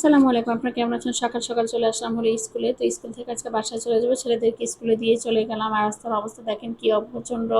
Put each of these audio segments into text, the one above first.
আসসালামু আলাইকুম। আপনারা কেমন আছেন? সকাল সকাল চলে আসলাম হলো স্কুলে। তো স্কুল থেকে আজকে বাসায় চলে যাব। ছেলেদেরকে স্কুলে দিয়ে চলে গেলাম। আর রাস্তার অবস্থা দেখেন কি প্রচণ্ড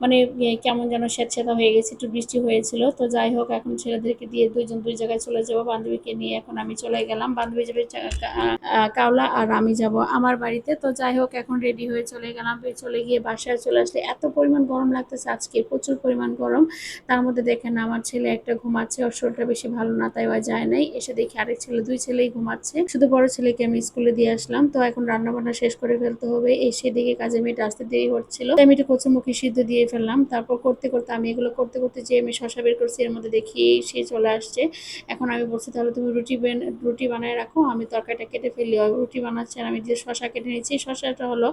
মানে কেমন যেন স্বেচ্ছাতা হয়ে গেছে একটু বৃষ্টি হয়েছিল। তো যাই হোক এখন ছেলেদেরকে দিয়ে দুইজন দুই জায়গায় চলে যাব। বান্ধবীকে নিয়ে এখন আমি চলে গেলাম। বান্ধবী যাবে চা- কা- আহ, কাওলা আর আমি যাব আমার বাড়িতে। তো যাই হোক এখন রেডি হয়ে চলে গেলাম। চলে গিয়ে বাসায় চলে আসলে এত পরিমাণ গরম লাগতেছে আজকে প্রচুর পরিমাণ গরম। তার মধ্যে দেখেন আমার ছেলে একটা ঘুমাচ্ছে ওর শরীরটা বেশি ভালো না তাই যায় নাই। এসে দেখি আরেক ছেলে দুই ছেলেই ঘুমাচ্ছে। শুধু বড় ছেলেকে আমি স্কুলে দিয়ে আসলাম। তো এখন রান্না বান্না শেষ করে ফেলতে হবে। এই সেদিকে কাজে মেয়েটা আসতে দেরি হচ্ছিল আমি একটু কচুমুখী সিদ্ধ দিয়ে ফেললাম। তারপর করতে করতে আমি এগুলো করতে করতে যে আমি শশা বের করছি। এর মধ্যে দেখি সে চলে আসছে। এখন আমি বলছি, তাহলে তুমি রুটি রুটি বানায় রাখো। আমি তরকারিটা কেটে ফেলি। রুটি বানাচ্ছে আমি যে শশা কেটে নিয়েছি শশাটা হলো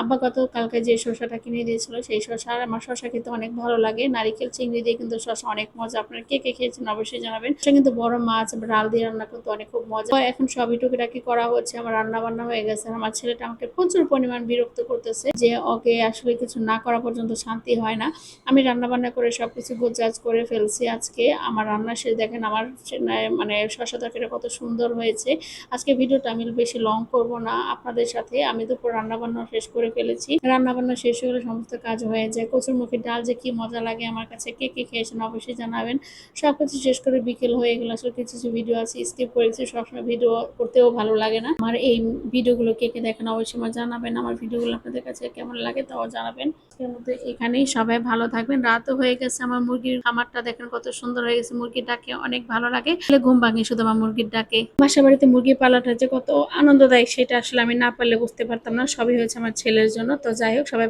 আব্বা গত কালকে যে শশাটা কিনে দিয়েছিল, সেই শশা। আমার শশা খেতে অনেক ভালো লাগে। নারিকেল, চিংড়ি দিয়ে কিন্তু শশা অনেক মজা। আপনার কে কে খেয়েছেন অবশ্যই জানাবেন। সে কিন্তু বড় মাছ, ডাল দিয়ে রান্না করতে অনেক খুব মজা তো এখন সবই টুকিটাকি করা হচ্ছে, আমার রান্না বান্না হয়ে গেছে। আমার ছেলেটা আমাকে প্রচুর পরিমাণ বিরক্ত করতেছে যে ওকে আসলে কিছু না করা পর্যন্ত শান্তি হয় না। আমি রান্না বান্না করে সবকিছু গোজাজ করে ফেলছি আজকে। আমার রান্না শেষ, দেখেন আমার মানে শশা তরকারিটা কত সুন্দর হয়েছে। আজকে ভিডিওটা আমি বেশি লং করব না। আপনাদের সাথে আমি দুপুর রান্না বান্না শেষ করে ফেলেছি। রান্না বান্না শেষ হলে সমস্ত কাজ হয়ে যায়। কচুর মুখের ডাল যে কি মজা লাগে আমার কাছে কে কে খেয়েছেন অবশ্যই জানাবেন। সব কিছু শেষ করে বিকেল হয়ে গেল আসলে কিছু কিছু ভিডিও আছে স্কিপ করেছি। সবসময় ভিডিও করতেও ভালো লাগে না। আমার এই ভিডিওগুলো কে কে দেখেন অবশ্যই আমার জানাবেন। আমার ভিডিওগুলো আপনাদের কাছে কেমন লাগে তাও জানাবেন। মধ্যে এখানেই সবাই ভালো থাকবেন। রাতও হয়ে গেছে আমার মুরগির খামারটা, দেখেন কত সুন্দর হয়ে গেছে। মুরগির ডাকে অনেক ভালো লাগে। ঘুম ভাঙে শুধু আমার মুরগির ডাকে। বাসা বাড়িতে মুরগি পালাটা যে কত আনন্দদায়ক, সেটা আসলে আমি না পারলে বুঝতে পারতাম না। সবই হয়েছে আমার ছেলের জন্য। তো যাই হোক, সবাই